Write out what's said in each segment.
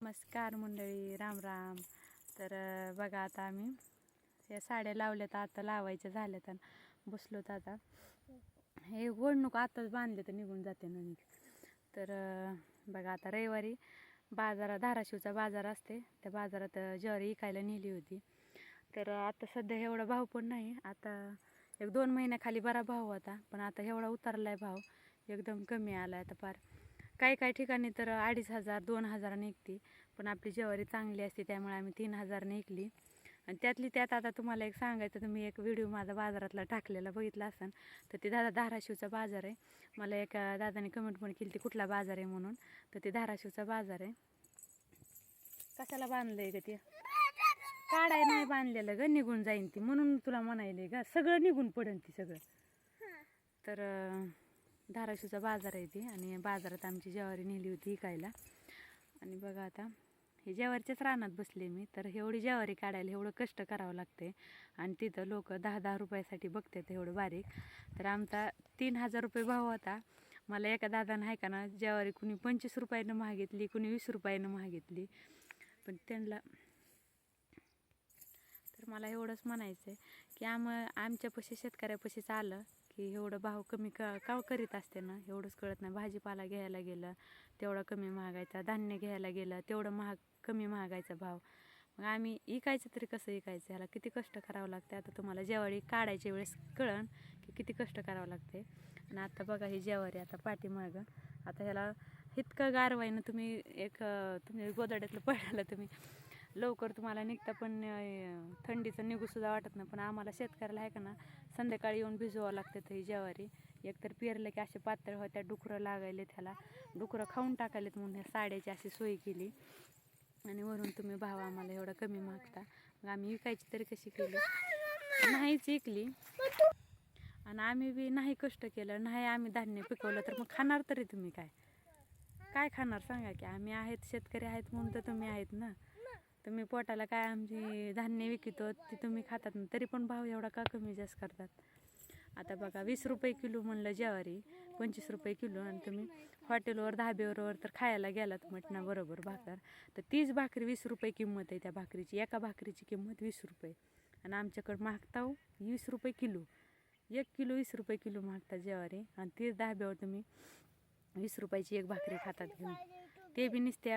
नमस्कार मंडळी राम राम. तर बघा आता आम्ही या साड्या लावल्या तर आता लावायच्या तर बसलो तर आता. हे नको आताच बांधले तर निघून जाते ना तर बघा आता रविवारी बाजारात धाराशिवचा बाजार असते. त्या बाजारात ज्वारी इकायला नेली होती. तर आता सध्या एवढा भाव पण नाही. आता एक दोन महिन्याखाली बरा भाव होता पण आता एवढा उतरला आहे भाव. एकदम कमी आला आहे आता फार काही काही ठिकाणी तर अडीच हजार दोन हजार निघते. पण आपली ज्वारी चांगली असते त्यामुळे आम्ही तीन हजार निघली. आणि त्यातली त्यात आता तुम्हाला एक सांगायचं तुम्ही एक व्हिडिओ माझा बाजारातला टाकलेला बघितला असाल तर ते दादा धाराशिवचा बाजार आहे. मला एका दादाने कमेंट पण केली ती कुठला बाजार आहे म्हणून. तर ते धाराशिवचा बाजार आहे. कशाला बांधलं आहे का ते? काढाय नाही बांधलेलं ग निघून जाईन ती. म्हणून तुला म्हणायले ग सगळं निघून पडन ती सगळं. तर धाराशिवचा बाजार आहे ती आणि बाजारात आमची ज्वारी नेली होती इकायला आणि बघा आता हे ज्वारीच्याच रानात बसले मी तर एवढी ज्वारी काढायला एवढं कष्ट करावं लागते आणि तिथं लोक दहा दहा रुपयासाठी बघतात एवढं बारीक. तर आमचा तीन हजार रुपये भाव होता. मला एका दादानं आहे का ना ज्वारी कुणी पंचवीस रुपयानं मागितली कुणी वीस रुपयानं मागितली. पण त्यांना तर मला एवढंच म्हणायचं आहे की आम आमच्यापाशी शेतकऱ्यापाशीच आलं. की एवढं भाव कमी का का करीत असते ना? एवढंच कळत नाही. भाजीपाला घ्यायला गेलं तेवढा कमी महागायचा धान्य घ्यायला गेलं तेवढं महाग कमी महागायचा भाव. मग आम्ही इकायचं तरी कसं इकायचं? ह्याला किती कष्ट करावं लागते आता तुम्हाला जेवारी काढायच्या वेळेस कळण की किती कष्ट करावं लागते आणि आता बघा ही जेवारी आता पाठीमागं. आता ह्याला इतकं गारवाईनं तुम्ही एक तुम्ही गोदाड्यातलं पडलं तुम्ही. लवकर तुम्हाला निघता पण थंडीचं निघूसुद्धा वाटत नाही. पण आम्हाला शेतकऱ्याला आहे का ना संध्याकाळी येऊन भिजवावं लागतं ही ज्वारी. एकतर पेरलं की असे पातळ होत्या डुकरं लागायले त्याला डुकरं खाऊन टाकायलेत म्हणून ह्या साड्याची अशी सोय केली. आणि वरून तुम्ही भाव आम्हाला एवढा कमी मागता. मग आम्ही विकायची तरी कशी केली? नाहीच विकली आणि आम्ही बी नाही कष्ट केलं नाही आम्ही धान्य पिकवलं तर मग खाणार तरी तुम्ही काय? काय खाणार सांगा की आम्ही आहेत शेतकरी आहेत म्हणून तर तुम्ही आहेत ना. तुम्ही पोटाला काय आमची धान्य विकतो ते तुम्ही खातात ना तरी पण भाव एवढा का कमी जास्त करतात? आता बघा वीस रुपये किलो म्हणलं ज्वारी पंचवीस रुपये किलो आणि तुम्ही हॉटेलवर धाब्यावर तर खायला गेलात म्हटणं बरोबर भाकर. तर तीच भाकरी वीस रुपये किंमत आहे त्या भाकरीची. एका भाकरीची किंमत वीस रुपये. आणि आमच्याकडं मागता हो, वीस रुपये किलो. एक किलो वीस रुपये किलो मागता ज्वारी. आणि तीच धाब्यावर तुम्ही वीस रुपयाची एक भाकरी खातात घेऊन. ते बी नुसते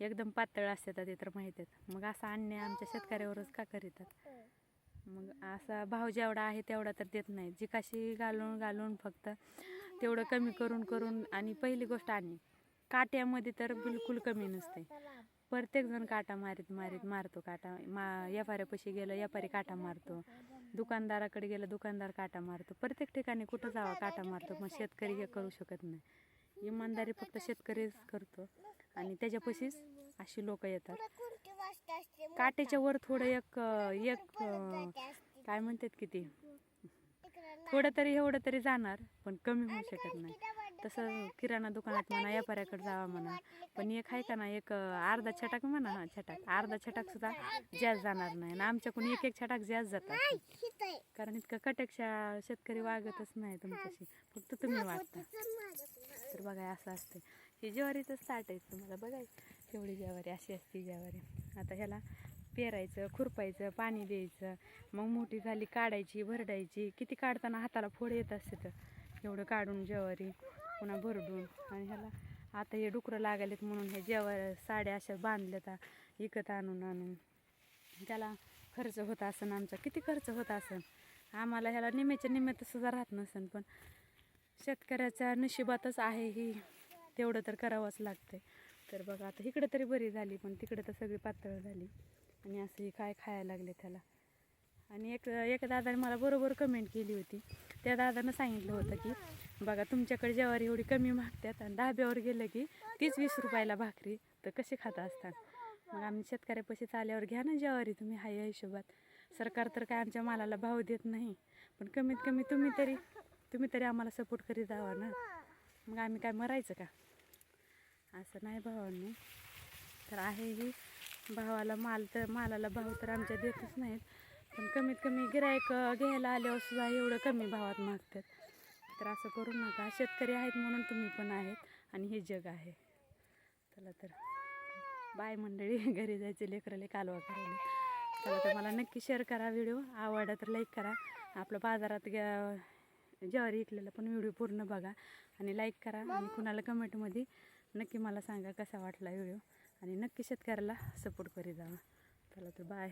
एकदम पातळ असतात ते तर माहीत आहेत. मग असा अन्याय आमच्या शेतकऱ्यावरच का करीतात? मग असा भाव जेवढा आहे तेवढा तर देत नाही जी कशी घालून घालून फक्त तेवढं कमी करून करून आणि पहिली गोष्ट आणि. काट्यामध्ये तर बिलकुल कमी नसते. प्रत्येकजण काटा मारीत मारीत मारतो काटा. मा व्यापाऱ्यापाशी गेलं व्यापारी काटा मारतो. दुकानदाराकडे गेलं दुकानदार काटा मारतो. प्रत्येक ठिकाणी कुठं जावा काटा मारतो. मग शेतकरी हे करू शकत नाही. इमानदारी फक्त शेतकरीच करतो. आणि त्याच्यापाशीच अशी लोक येतात. काट्याच्या वर थोडं एक एक काय म्हणतात की ते थोडं तरी एवढं तरी जाणार पण कमी होऊ शकत नाही. तसं किराणा दुकानात म्हणा व्यापाऱ्याकडे जावा म्हणा. पण एक आहे का ना एक अर्धा छटाक म्हणा हा छटाक. अर्धा छटाक सुद्धा जास्त जाणार नाही. आणि आमच्याकडून एक एक छटाक जास्त जातात. कारण इतकं कटकशा शेतकरी वागतच नाही तुमच्याशी. फक्त तुम्ही वागता. तर बघा असं असते ही ज्वारीचंच ताट आहे. तुम्हाला बघा एवढी ज्वारी अशी असते ज्वारी. आता ह्याला पेरायचं खुरपायचं पाणी द्यायचं. मग मोठी झाली काढायची भरडायची. किती काढताना हाताला फोड येत असते तर. एवढं काढून ज्वारी. पुन्हा भरडून. आणि ह्याला आता हे डुकरं लागायलेत म्हणून हे ज्वारी साड्या अशा बांधल्यात इकत आणून आणून. त्याला खर्च होत असन आमचा. किती खर्च होत असन? आम्हाला ह्याला निम्याच्या निम्यात सुद्धा राहत नसन पण शेतकऱ्याच्या नशिबातच आहे ही. तेवढं तर करावंच लागतंय. तर बघा आता इकडं तरी बरी झाली पण तिकडं तर सगळी पातळ झाली. आणि असंही काय खायला लागले त्याला. आणि एक एका दादाने मला बरोबर कमेंट केली होती. त्या दादानं सांगितलं होतं की बघा तुमच्याकडे ज्वारी एवढी कमी मागतात आणि ढाब्यावर गेलं की तीच वीस रुपयाला भाकरी तर कसे खाता असतात? मग आम्ही शेतकऱ्यापाशी चाल्यावर घ्या ना ज्वारी तुम्ही हाय या हिशोबात. सरकार तर काय आमच्या मालाला भाव देत नाही पण कमीत कमी तुम्ही तरी तुम्ही तरी आम्हाला सपोर्ट करीत जावा ना. मग आम्ही काय मरायचं का? असं नाही भावांनी. तर आहे ही भावाला माल तर मालाला भाव तर आमच्या देतच नाहीत. पण कमीत कमी गिरायक घ्यायला आल्यावर सुद्धा एवढं कमी भावात मागतात. तर असं करू नका. शेतकरी आहेत म्हणून तुम्ही पण आहेत आणि हे जग आहे. चला तर. बाय मंडळी. घरी जायचे लेकराले कालवा करायला. चला तर मला नक्की शेअर करा व्हिडिओ आवडला तर लाईक करा. आपलं बाजारात ग ज्वारी इकलेला पण व्हिडिओ पूर्ण बघा आणि लाईक करा आणि कुणाला कमेंटमध्ये नक्की मला सांगा कसा वाटला व्हिडिओ आणि नक्की शेतकऱ्याला सपोर्ट करी जावा चला तर बाय